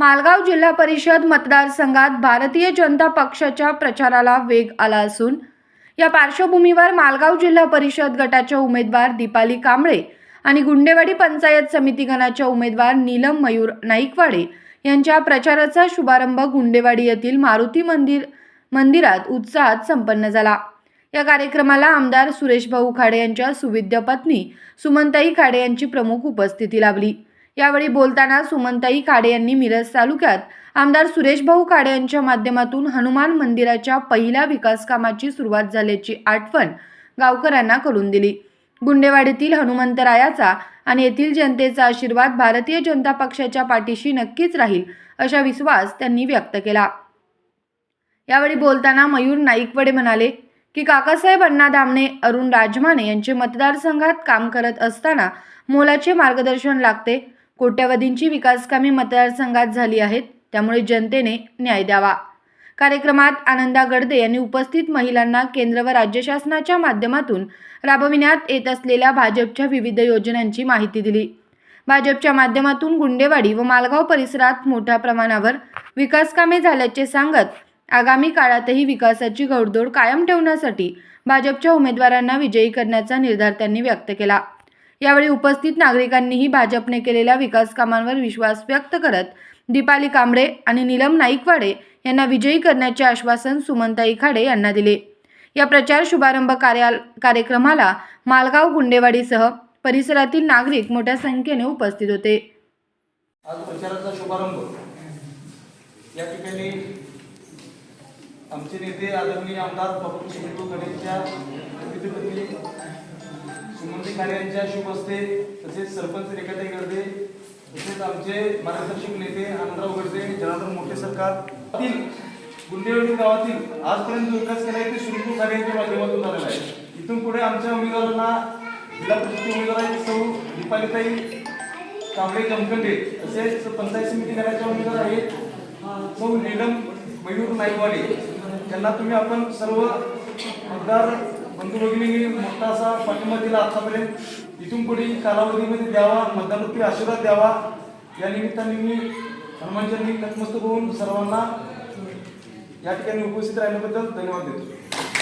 मालगाव जिल्हा परिषद मतदारसंघात भारतीय जनता पक्षाच्या प्रचाराला वेग आला असून या पार्श्वभूमीवर मालगाव जिल्हा परिषद गटाच्या उमेदवार दीपाली कांबळे आणि गुंडेवाडी पंचायत समिती गणाच्या उमेदवार नीलम मयूर नाईकवाडे यांच्या प्रचाराचा शुभारंभ गुंडेवाडी येथील मारुती मंदिर मंदिरात उत्साहात संपन्न झाला. या कार्यक्रमाला आमदार सुरेश भाऊ खाडे यांच्या सुविद्य पत्नी सुमनताई खाडे यांची प्रमुख उपस्थिती लाभली. यावेळी बोलताना सुमनताई काडे यांनी मिरज तालुक्यात आमदार सुरेश भाऊ यांच्या माध्यमातून हनुमान मंदिराच्या पहिल्या विकासकामाची सुरुवात झाल्याची आठवण गावकऱ्यांना करून दिली. गुंडेवाडीतील हनुमंतरायाचा आणि येथील जनतेचा आशीर्वाद भारतीय जनता पक्षाच्या पाठीशी नक्कीच राहील असा विश्वास त्यांनी व्यक्त केला. यावेळी बोलताना मयूर नाईकवडे म्हणाले की काकासाहेब अण्णा दामणे अरुण राजमाने यांचे मतदारसंघात काम करत असताना मोलाचे मार्गदर्शन लागते. कोट्यवधींची विकासकामे मतदारसंघात झाली आहेत त्यामुळे जनतेने न्याय द्यावा. कार्यक्रमात आनंदा गडदे यांनी उपस्थित महिलांना केंद्र व राज्य शासनाच्या माध्यमातून राबविण्यात येत असलेल्या भाजपच्या विविध योजनांची माहिती दिली. भाजपच्या माध्यमातून गुंडेवाडी व मालगाव परिसरात मोठ्या प्रमाणावर विकासकामे झाल्याचे सांगत आगामी काळातही विकासाची घोडदौड कायम ठेवण्यासाठी भाजपच्या उमेदवारांना विजयी करण्याचा निर्धार त्यांनी व्यक्त केला. यावेळी उपस्थित नागरिकांनीही भाजपने केलेल्या विकास कामांवर विश्वास व्यक्त करत दीपाली कांबळे आणि नीलम नाईकवाडे यांना विजयी करण्याचे आश्वासन सुमनताई खाडे यांना दिले. या प्रचार शुभारंभ कार्या कार्यक्रमाला मालगाव गुंडेवाडीसह परिसरातील नागरिक मोठ्या संख्येने उपस्थित होते. आज प्रचाराचा शुभारंभ. या ठिकाणी आमचे नेते आदरणीय आमदार बापू सुमितो गणेशच्या प्रतिनिधी सुमंती शुभ असते तसेच सरपंच रेखाताई करते तसेच आमचे मार्गदर्शक नेते आनंदराव गर्दे जनार्दन मोठे सरकार गुंडेवाडी गावातील आजपर्यंत विकास केला आहे ते सुरू कार्यांच्या माध्यमातून झालेला आहे. इथून पुढे आमच्या उमेदवारांना जिल्हा परिषद उमेदवार आहेत सौ दीपालीताई कांबळे जमखंडे तसेच पंचायत समिती गणाच्या उमेदवार आहेत सौ नीलम मयूर नाईकवाडे त्यांना तुम्ही आपण सर्व मतदार बंधू भगिनींनी मोठा असा पाठिंबा दिला आतापर्यंत. इथून पुढील कालावधीमध्ये द्यावा मतदानरूपी आशीर्वाद द्यावा. या निमित्ताने मी हनुमानचंदी नतमस्तक होऊन सर्वांना या ठिकाणी उपस्थित राहिल्याबद्दल धन्यवाद देतो.